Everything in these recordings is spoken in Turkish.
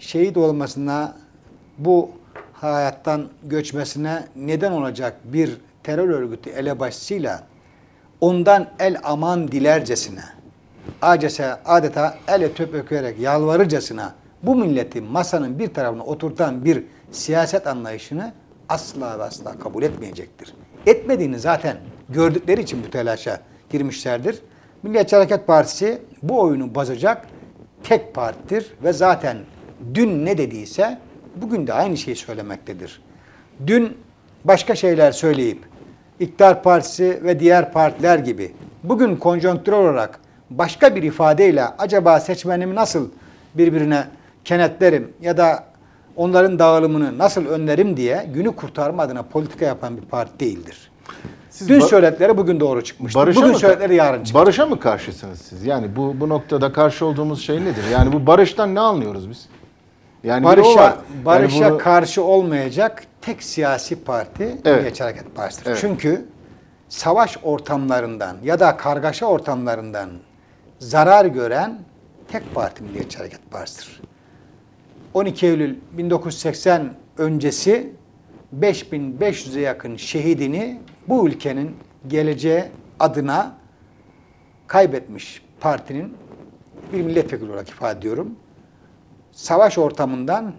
şehit olmasına bu hayattan göçmesine neden olacak bir terör örgütü elebaşısıyla ondan el aman dilercesine adeta, adeta el öpüp öpüyerek yalvarırcasına bu milleti masanın bir tarafına oturtan bir siyaset anlayışını asla ve asla kabul etmeyecektir. Etmediğini zaten gördükleri için bu telaşa girmişlerdir. Milliyetçi Hareket Partisi bu oyunu bozacak tek partidir ve zaten dün ne dediyse bugün de aynı şeyi söylemektedir. Dün başka şeyler söyleyip İktidar Partisi ve diğer partiler gibi bugün konjonktür olarak başka bir ifadeyle acaba seçmenimi nasıl birbirine kenetlerim ya da onların dağılımını nasıl önlerim diye günü kurtarma adına politika yapan bir parti değildir. Siz Dün söyledikleri bugün doğru çıkmıştır. Barış'a Bugün mı- söyledikleri yarın çıkar. Barış'a mı karşısınız siz? Yani bu bu noktada karşı olduğumuz şey nedir? Yani bu barıştan ne anlıyoruz biz? Yani var. Barış'a Yani barışa bunu- karşı olmayacak tek siyasi parti Milliyetçi Hareket Partisi'dir. Evet. Çünkü savaş ortamlarından ya da kargaşa ortamlarından zarar gören tek parti Milliyetçi Hareket Partisi'dir. 12 Eylül 1980 öncesi 5500'e yakın şehidini bu ülkenin geleceği adına kaybetmiş partinin bir milletvekili olarak ifade ediyorum. Savaş ortamından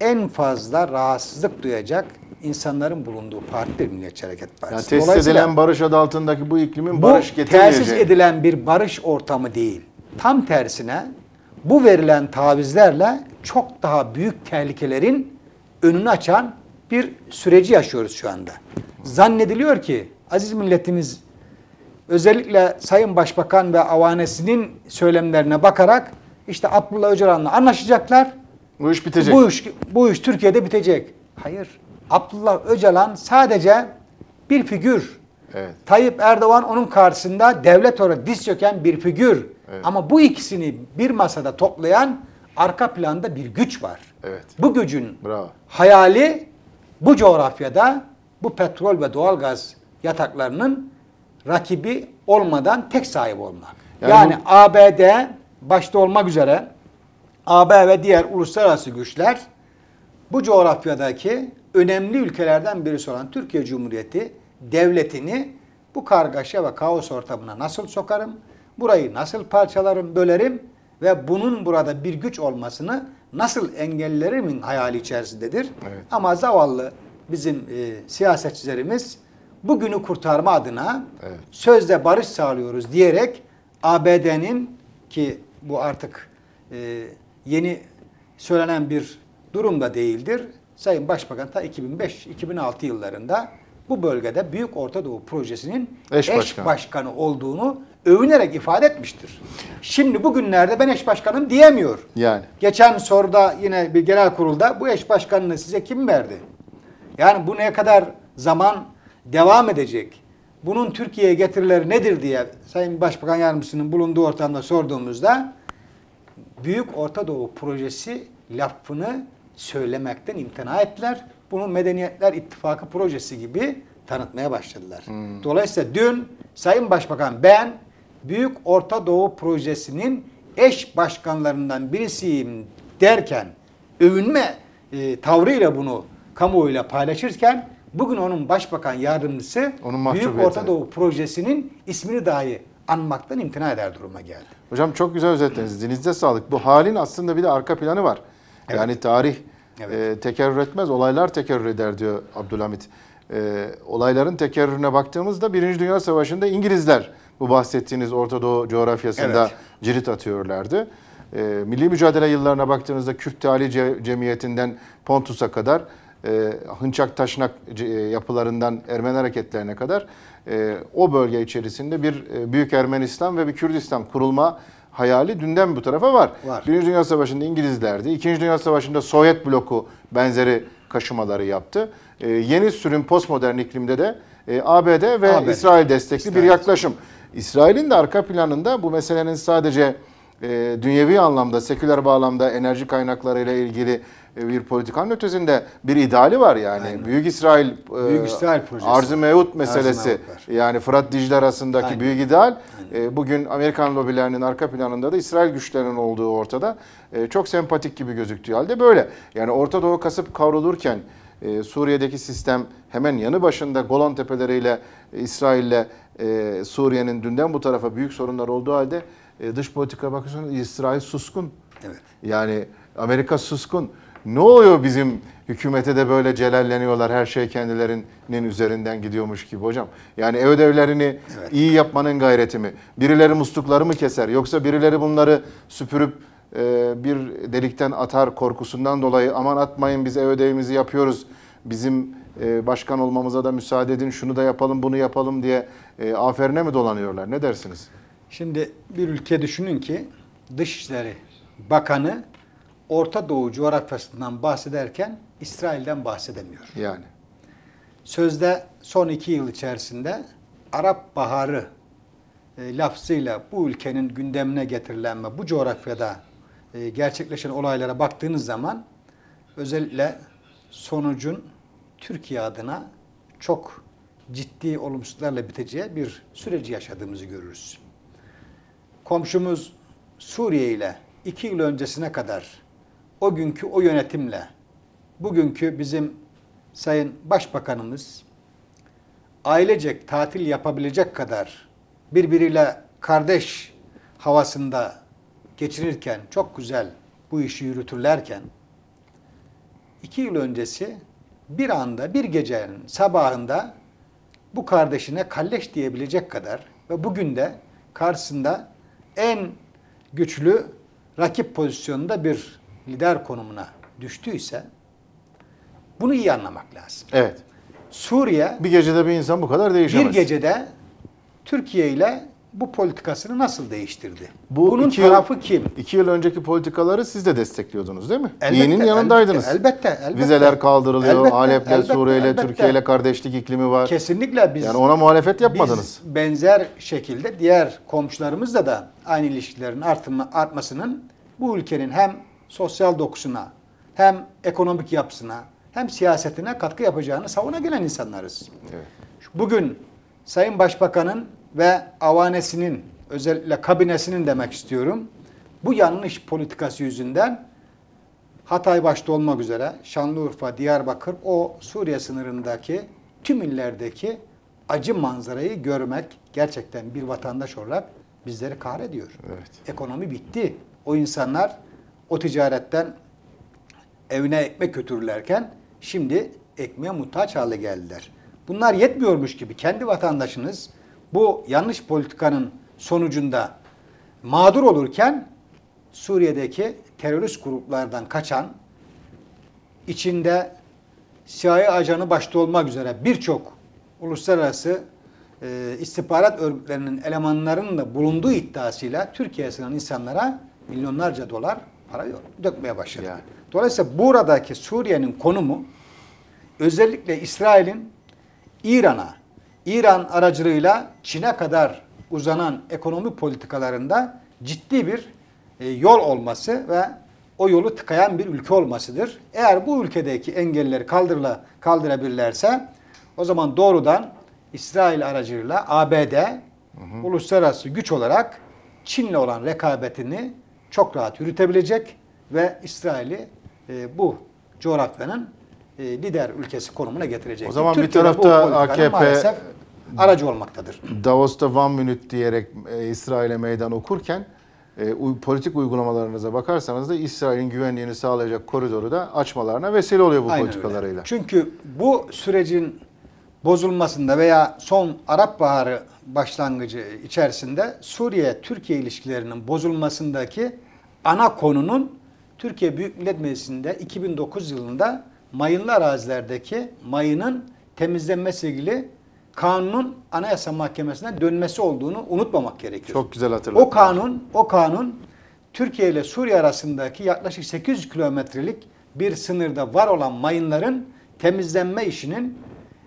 en fazla rahatsızlık duyacak insanların bulunduğu partidir Milliyetçi Hareket yani Partisi. tesis Dolayısıyla edilen barış adı altındaki bu iklimin bu barış tesis getirmeyeceği. edilen bir barış ortamı değil. Tam tersine bu verilen tavizlerle çok daha büyük tehlikelerin önünü açan bir süreci yaşıyoruz şu anda. Zannediliyor ki aziz milletimiz özellikle Sayın Başbakan ve avanesinin söylemlerine bakarak işte Abdullah Öcalan'la anlaşacaklar. Bu iş bitecek. Bu iş, bu iş Türkiye'de bitecek. Hayır. Abdullah Öcalan sadece bir figür. Evet. Tayyip Erdoğan onun karşısında devlet olarak diz çöken bir figür. Evet. Ama bu ikisini bir masada toplayan arka planda bir güç var. Evet. Bu gücün Bravo. hayali bu coğrafyada bu petrol ve doğalgaz yataklarının rakibi olmadan tek sahip olmak. Yani Yani, bu- ABD başta olmak üzere AB ve diğer uluslararası güçler bu coğrafyadaki önemli ülkelerden birisi olan Türkiye Cumhuriyeti devletini bu kargaşa ve kaos ortamına nasıl sokarım, burayı nasıl parçalarım, bölerim ve bunun burada bir güç olmasını nasıl engellerimin hayali içerisindedir. Evet. Ama zavallı bizim e, siyasetçilerimiz bugünü kurtarma adına Evet. sözde barış sağlıyoruz diyerek ABD'nin ki bu artık e, yeni söylenen bir durum da değildir. Sayın Başbakan ta 2005-2006 yıllarında bu bölgede Büyük Orta Doğu Projesi'nin Eş eş, başkanı. başkanı olduğunu övünerek ifade etmiştir. Şimdi bugünlerde ben eş başkanım diyemiyor. Yani. Geçen soruda yine bir genel kurulda bu eş başkanlığı size kim verdi? Yani bu ne kadar zaman devam edecek? Bunun Türkiye'ye getirileri nedir diye Sayın Başbakan Yardımcısının bulunduğu ortamda sorduğumuzda Büyük Orta Doğu Projesi lafını söylemekten imtina ettiler. Bunu Medeniyetler İttifakı projesi gibi tanıtmaya başladılar. Dolayısıyla dün Sayın Başbakan ben Büyük Orta Doğu Projesi'nin eş başkanlarından birisiyim derken övünme e, tavrıyla bunu kamuoyuyla paylaşırken bugün onun başbakan yardımcısı Onun Büyük. Orta Doğu Projesinin ismini dahi anmaktan imtina eder duruma geldi. Hocam çok güzel özetlediniz. Dilinizde sağlık. Bu halin aslında bir de arka planı var. Evet. Yani tarih Evet. e, tekerrür etmez, olaylar tekerrür eder diyor Abdülhamit. E, olayların tekerrürüne baktığımızda Birinci Dünya Savaşı'nda İngilizler bu bahsettiğiniz Orta Doğu coğrafyasında Evet. cirit atıyorlardı. E, milli mücadele yıllarına baktığınızda Kürt Tali Ce- Cemiyeti'nden Pontus'a kadar, e, Hınçak Taşnak e, yapılarından Ermeni hareketlerine kadar e, o bölge içerisinde bir e, Büyük Ermenistan ve bir Kürdistan kurulma hayali dünden bu tarafa var. Var. Birinci Dünya Savaşı'nda İngilizlerdi. İkinci Dünya Savaşı'nda Sovyet bloku benzeri kaşımaları yaptı. E, yeni sürüm postmodern iklimde de e, ABD ve ABD. İsrail destekli bir İsrail. yaklaşım. İsrail'in de arka planında bu meselenin sadece e, dünyevi anlamda, seküler bağlamda enerji kaynaklarıyla ilgili bir politikanın ötesinde bir ideali var yani. Büyük İsrail, e, Büyük İsrail projesi. Arz-ı Mevut meselesi var. yani Fırat Dicle arasındaki Aynen. büyük ideal e, bugün Amerikan lobilerinin arka planında da İsrail güçlerinin olduğu ortada. E, çok sempatik gibi gözüktüğü halde böyle. Yani Orta Doğu kasıp kavrulurken e, Suriye'deki sistem hemen yanı başında Golan tepeleriyle e, İsrail'le e, Suriye'nin dünden bu tarafa büyük sorunlar olduğu halde e, dış politika bakıyorsunuz İsrail suskun. Evet. Yani Amerika suskun. Ne oluyor bizim hükümete de böyle celalleniyorlar her şey kendilerinin üzerinden gidiyormuş gibi hocam. Yani ev ödevlerini Evet. iyi yapmanın gayreti mi? Birileri muslukları mı keser? Yoksa birileri bunları süpürüp e, bir delikten atar korkusundan dolayı aman atmayın biz ev ödevimizi yapıyoruz. Bizim e, başkan olmamıza da müsaade edin şunu da yapalım bunu yapalım diye e, aferine mi dolanıyorlar? Ne dersiniz? Şimdi bir ülke düşünün ki Dışişleri Bakanı Orta Doğu coğrafyasından bahsederken İsrail'den bahsedemiyor. Yani. Sözde son iki yıl içerisinde Arap Baharı e, lafzıyla bu ülkenin gündemine getirilen ve bu coğrafyada e, gerçekleşen olaylara baktığınız zaman özellikle sonucun Türkiye adına çok ciddi olumsuzlarla biteceği bir süreci yaşadığımızı görürüz. Komşumuz Suriye ile iki yıl öncesine kadar o günkü o yönetimle bugünkü bizim Sayın Başbakanımız ailecek tatil yapabilecek kadar birbiriyle kardeş havasında geçirirken çok güzel bu işi yürütürlerken iki yıl öncesi bir anda bir gecenin sabahında bu kardeşine kalleş diyebilecek kadar ve bugün de karşısında en güçlü rakip pozisyonunda bir lider konumuna düştüyse bunu iyi anlamak lazım. Evet. Suriye Bir gecede bir insan bu kadar değişemez. bir gecede Türkiye ile bu politikasını nasıl değiştirdi? Bu Bunun iki yıl- tarafı kim? İki yıl önceki politikaları siz de destekliyordunuz değil mi? Elbette, İyinin yanındaydınız. elbette, elbette. Vizeler kaldırılıyor. Elbette, Halep'le, Suriye'yle. Türkiye'yle kardeşlik iklimi var. Kesinlikle biz yani ona muhalefet yapmadınız. Biz benzer şekilde diğer komşularımızla da aynı ilişkilerin artma, artmasının bu ülkenin hem sosyal dokusuna hem ekonomik yapısına hem siyasetine katkı yapacağını savuna gelen insanlarız. Evet. Bugün Sayın Başbakan'ın ve avanesinin özellikle kabinesinin demek istiyorum bu yanlış politikası yüzünden Hatay başta olmak üzere Şanlıurfa, Diyarbakır o Suriye sınırındaki tüm illerdeki acı manzarayı görmek gerçekten bir vatandaş olarak bizleri kahrediyor. Evet. Ekonomi bitti. O insanlar o ticaretten evine ekmek götürürlerken şimdi ekmeğe muhtaç hale geldiler. Bunlar yetmiyormuş gibi kendi vatandaşınız bu yanlış politikanın sonucunda mağdur olurken Suriye'deki terörist gruplardan kaçan içinde CIA ajanı başta olmak üzere birçok uluslararası e, istihbarat örgütlerinin elemanlarının da bulunduğu iddiasıyla Türkiye'ye sığınan insanlara milyonlarca dolar para dökmeye başladı. Yani. Dolayısıyla buradaki Suriye'nin konumu özellikle İsrail'in İran'a, İran aracılığıyla Çin'e kadar uzanan ekonomi politikalarında ciddi bir e, yol olması ve o yolu tıkayan bir ülke olmasıdır. Eğer bu ülkedeki engelleri kaldırla, kaldırabilirlerse o zaman doğrudan İsrail aracılığıyla ABD uluslararası güç olarak Çin'le olan rekabetini çok rahat yürütebilecek ve İsrail'i e, bu coğrafyanın e, lider ülkesi konumuna getirecek. O zaman bir Türkiye de bu tarafta AKP maalesef aracı olmaktadır. Davos'ta one minute diyerek e, İsrail'e meydan okurken e, uy- politik uygulamalarınıza bakarsanız da İsrail'in güvenliğini sağlayacak koridoru da açmalarına vesile oluyor bu Aynen politikalarıyla. öyle. Çünkü bu sürecin bozulmasında veya son Arap Baharı başlangıcı içerisinde Suriye-Türkiye ilişkilerinin bozulmasındaki ana konunun Türkiye Büyük Millet Meclisi'nde 2009 yılında mayınlı arazilerdeki mayının temizlenmesi ilgili kanunun Anayasa Mahkemesi'ne dönmesi olduğunu unutmamak gerekiyor. Çok güzel hatırlattın. O kanun, o kanun Türkiye ile Suriye arasındaki yaklaşık 800 kilometrelik bir sınırda var olan mayınların temizlenme işinin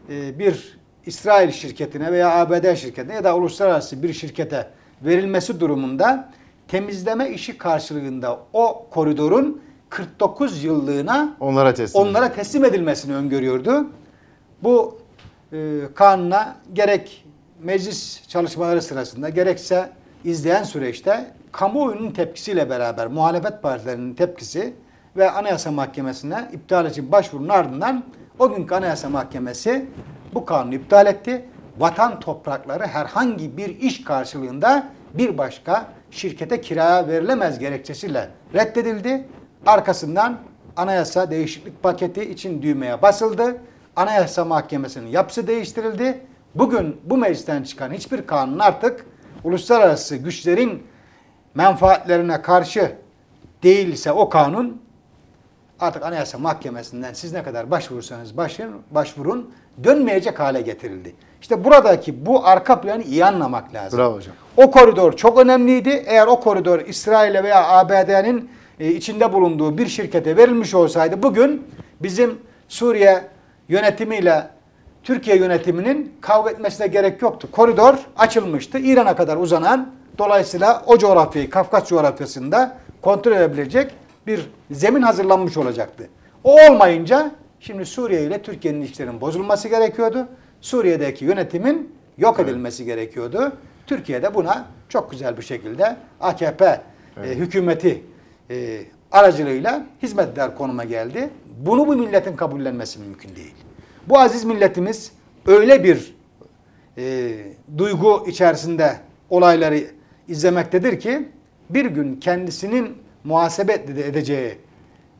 e, bir İsrail şirketine veya ABD şirketine ya da uluslararası bir şirkete verilmesi durumunda temizleme işi karşılığında o koridorun 49 yıllığına Onlara teslim. onlara teslim edilmesini öngörüyordu. Bu e, kanuna gerek meclis çalışmaları sırasında gerekse izleyen süreçte kamuoyunun tepkisiyle beraber muhalefet partilerinin tepkisi ve Anayasa Mahkemesi'ne iptal için başvurunun ardından o günkü Anayasa Mahkemesi bu kanunu iptal etti. Vatan toprakları herhangi bir iş karşılığında bir başka şirkete kiraya verilemez gerekçesiyle reddedildi. Arkasından anayasa değişiklik paketi için düğmeye basıldı. Anayasa Mahkemesi'nin yapısı değiştirildi. Bugün bu meclisten çıkan hiçbir kanun artık uluslararası güçlerin menfaatlerine karşı değilse o kanun artık Anayasa Mahkemesi'nden siz ne kadar başvurursanız başvurun, başvurun dönmeyecek hale getirildi. İşte buradaki bu arka planı iyi anlamak lazım. Bravo hocam. O koridor çok önemliydi. Eğer o koridor İsrail'e veya ABD'nin e, içinde bulunduğu bir şirkete verilmiş olsaydı bugün bizim Suriye yönetimiyle Türkiye yönetiminin kavga etmesine gerek yoktu. Koridor açılmıştı. İran'a kadar uzanan dolayısıyla o coğrafyayı Kafkas coğrafyasında kontrol edebilecek bir zemin hazırlanmış olacaktı. O olmayınca şimdi Suriye ile Türkiye'nin ilişkilerinin bozulması gerekiyordu. Suriye'deki yönetimin yok edilmesi gerekiyordu. Türkiye'de buna çok güzel bir şekilde AKP e, hükümeti e, aracılığıyla hizmetler konuma geldi. Bunu bu milletin kabullenmesi mümkün değil. Bu aziz milletimiz öyle bir e, duygu içerisinde olayları izlemektedir ki bir gün kendisinin muhasebe edeceği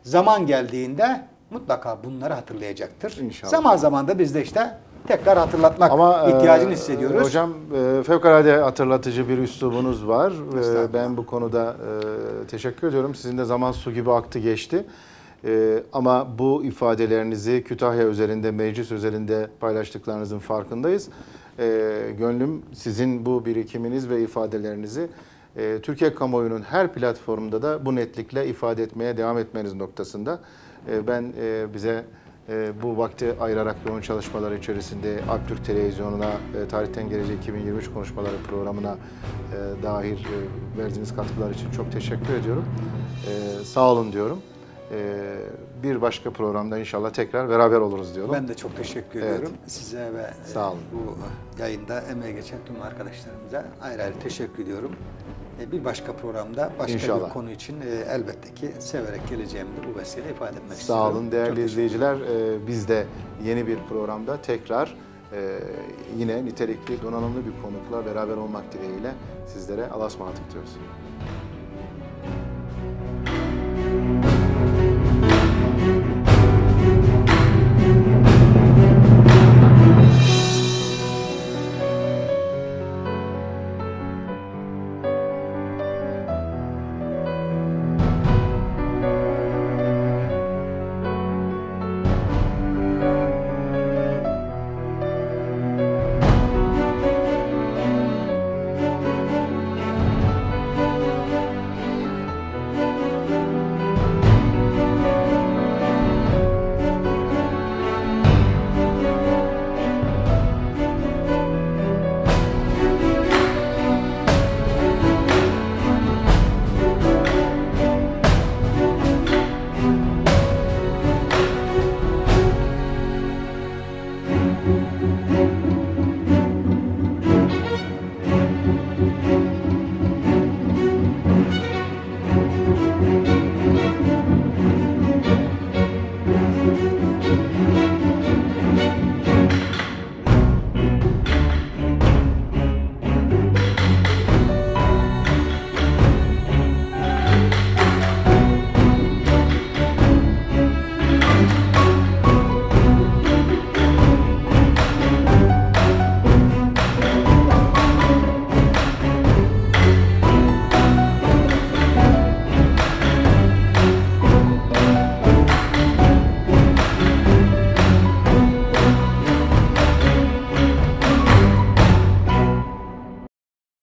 zaman geldiğinde mutlaka bunları hatırlayacaktır. İnşallah. Zaman zaman da biz de işte tekrar hatırlatmak Ama ihtiyacını e, hissediyoruz. Hocam e, fevkalade hatırlatıcı bir üslubunuz var. E, ben bu konuda e, teşekkür ediyorum. Sizin de zaman su gibi aktı geçti. E, ama bu ifadelerinizi Kütahya özelinde, meclis özelinde paylaştıklarınızın farkındayız. E, gönlüm sizin bu birikiminiz ve ifadelerinizi e, Türkiye kamuoyunun her platformunda da bu netlikle ifade etmeye devam etmeniz noktasında. E, ben e, bize e, bu vakti ayırarak yoğun çalışmalar içerisinde Aktürk Televizyonu'na, e, Tarihten Geleceğe 2023 konuşmaları programına e, dahil e, verdiğiniz katkılar için çok teşekkür ediyorum. E, sağ olun diyorum. E, bir başka programda inşallah tekrar beraber oluruz diyorum. Ben de çok teşekkür Evet. ediyorum size ve Sağ olun. bu yayında emeği geçen tüm arkadaşlarımıza ayrı ayrı teşekkür ediyorum. E, Bir başka programda başka İnşallah. bir konu için e, elbette ki severek geleceğimi de bu vesileyle ifade etmek Sağ istiyorum. olun Çok değerli izleyiciler. E, biz de yeni bir programda tekrar yine nitelikli, donanımlı bir konukla beraber olmak dileğiyle sizlere Allah'a ısmarladık diyoruz.